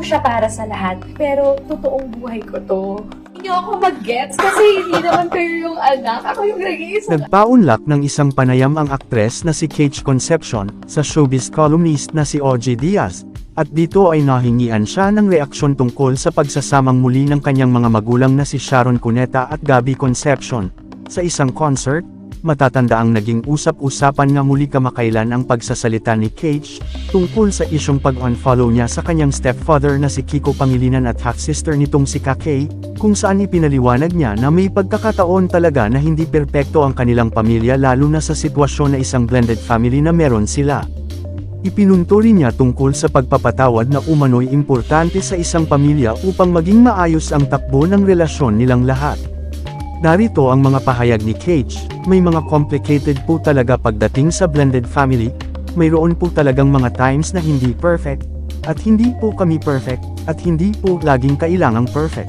siya para sa lahat, pero totoong buhay ko to. Hindi ako mag-gets kasi hindi naman kayo yung anak. Ako yung nag-iisa. Nagpaunlak ng isang panayam ang aktres na si Kate Concepcion sa showbiz columnist na si OJ Diaz, at dito ay nahingian siya ng reaksyon tungkol sa pagsasamang muli ng kanyang mga magulang na si Sharon Cuneta at Gabby Concepcion. Sa isang concert, matatanda ang naging usap-usapan nga muli kamakailan ang pagsasalita ni Cage tungkol sa isyong pag-unfollow niya sa kanyang stepfather na si Kiko Pangilinan at half-sister nitong si Kakay, kung saan ipinaliwanag niya na may pagkakataon talaga na hindi perpekto ang kanilang pamilya lalo na sa sitwasyon na isang blended family na meron sila. Ipinunto rin niya tungkol sa pagpapatawad na umano'y importante sa isang pamilya upang maging maayos ang takbo ng relasyon nilang lahat. Narito ang mga pahayag ni Cage, may mga complicated po talaga pagdating sa blended family, mayroon po talagang mga times na hindi perfect, at hindi po kami perfect, at hindi po laging kailangang perfect.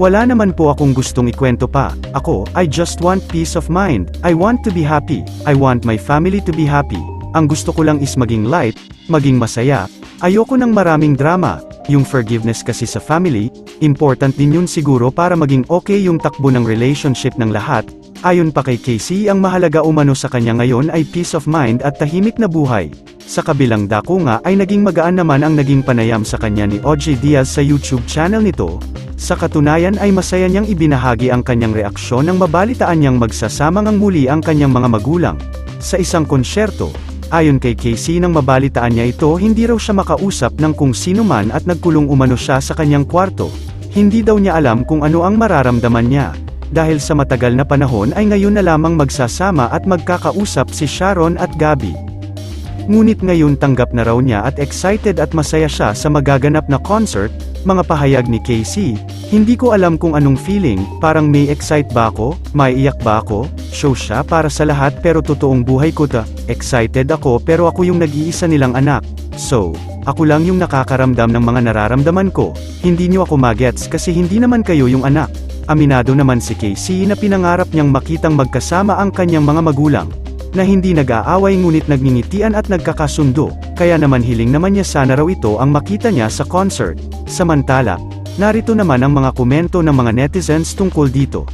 Wala naman po akong gustong ikwento pa, ako, I just want peace of mind, I want to be happy, I want my family to be happy, ang gusto ko lang is maging light, maging masaya, ayoko ng maraming drama, yung forgiveness kasi sa family, important din yun siguro para maging okay yung takbo ng relationship ng lahat, ayon pa kay Casey ang mahalaga umano sa kanya ngayon ay peace of mind at tahimik na buhay. Sa kabilang dako nga ay naging magaan naman ang naging panayam sa kanya ni OJ Diaz sa YouTube channel nito, sa katunayan ay masaya niyang ibinahagi ang kanyang reaksyon nang mabalitaan niyang magsasamang ang muli ang kanyang mga magulang. Sa isang konsyerto, ayon kay Casey nang mabalitaan niya ito hindi raw siya makausap ng kung sino man at nagkulong umano siya sa kanyang kwarto. Hindi daw niya alam kung ano ang mararamdaman niya. Dahil sa matagal na panahon ay ngayon na lamang magsasama at magkakausap si Sharon at Gabby. Ngunit ngayon tanggap na raw niya at excited at masaya siya sa magaganap na concert, mga pahayag ni Casey, hindi ko alam kung anong feeling, parang may excite ba ako, may iyak ba ako, show siya para sa lahat pero totoong buhay ko ta, excited ako pero ako yung nag-iisa nilang anak, so, ako lang yung nakakaramdam ng mga nararamdaman ko, hindi niyo ako magets kasi hindi naman kayo yung anak. Aminado naman si Casey na pinangarap niyang makitang magkasama ang kanyang mga magulang na hindi nag-aaway ngunit nagngingitian at nagkakasundo, kaya naman hiling naman niya sana raw ito ang makita niya sa concert. Samantala, narito naman ang mga komento ng mga netizens tungkol dito.